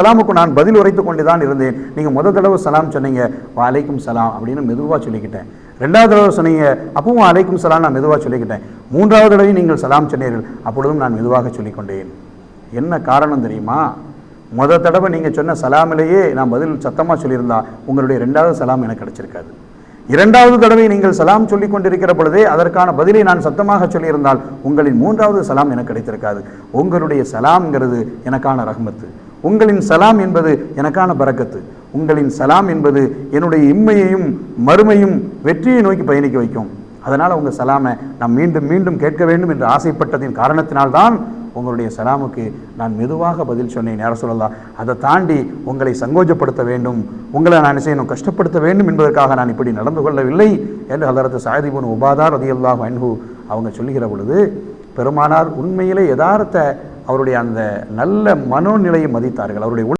சலாமுக்கு நான் பதில் உரைத்து கொண்டு தான் இருந்தேன். நீங்கள் முதல் தடவை சலாம் சொன்னீங்க. வாலைக்கும் சலாம் அப்படின்னு மெதுவாக சொல்லிக்கிட்டேன். ரெண்டாவது தடவை சொன்னீங்க. அப்பவும் அலைக்கும் சலாம் நான் மெதுவாக சொல்லிக்கிட்டேன். மூன்றாவது தடவை நீங்கள் சலாம் சொன்னீர்கள். அப்பொழுதும் நான் மெதுவாக சொல்லிக்கொண்டேன். என்ன காரணம் தெரியுமா? முதல் தடவை நீங்கள் சொன்ன சலாமிலேயே நான் பதில் சத்தமாக சொல்லியிருந்தா உங்களுடைய ரெண்டாவது சலாம் எனக்கு கிடைச்சிருக்காது. இரண்டாவது தடவை நீங்கள் சலாம் சொல்லிக் கொண்டிருக்கிற பொழுதே அதற்கான பதிலை நான் சத்தமாக சொல்லியிருந்தால் உங்களின் மூன்றாவது சலாம் எனக்கு கிடைத்திருக்காது. உங்களுடைய சலாம்ங்கிறது எனக்கான ரஹ்மத்து. உங்களின் சலாம் என்பது எனக்கான பரக்கத்து உங்களின் சலாம் என்பது என்னுடைய இம்மையையும் மறுமையும் வெற்றியை நோக்கி பயணிக்க வைக்கும். அதனால் உங்கள் சலாமை நான் மீண்டும் மீண்டும் கேட்க வேண்டும் என்று ஆசைப்பட்டதின் காரணத்தினால்தான் உங்களுடைய சலாமுக்கு நான் மெதுவாக பதில் சொன்னேன் யார சொல்லலாம் அதை தாண்டி உங்களை சங்கோஜப்படுத்த வேண்டும். உங்களை நான் செய்யணும் கஷ்டப்படுத்த வேண்டும் என்பதற்காக நான் இப்படி நடந்து கொள்ளவில்லை என்று ஹலரத்து சாயதிபுன் உபாதார் ரதியல்லாஹ் அன்ஹு அவங்க சொல்லுகிற பொழுது பெருமானார் உண்மையிலே யதார்த்த அவருடைய அந்த நல்ல மனோநிலையை மதித்தார்கள். அவருடைய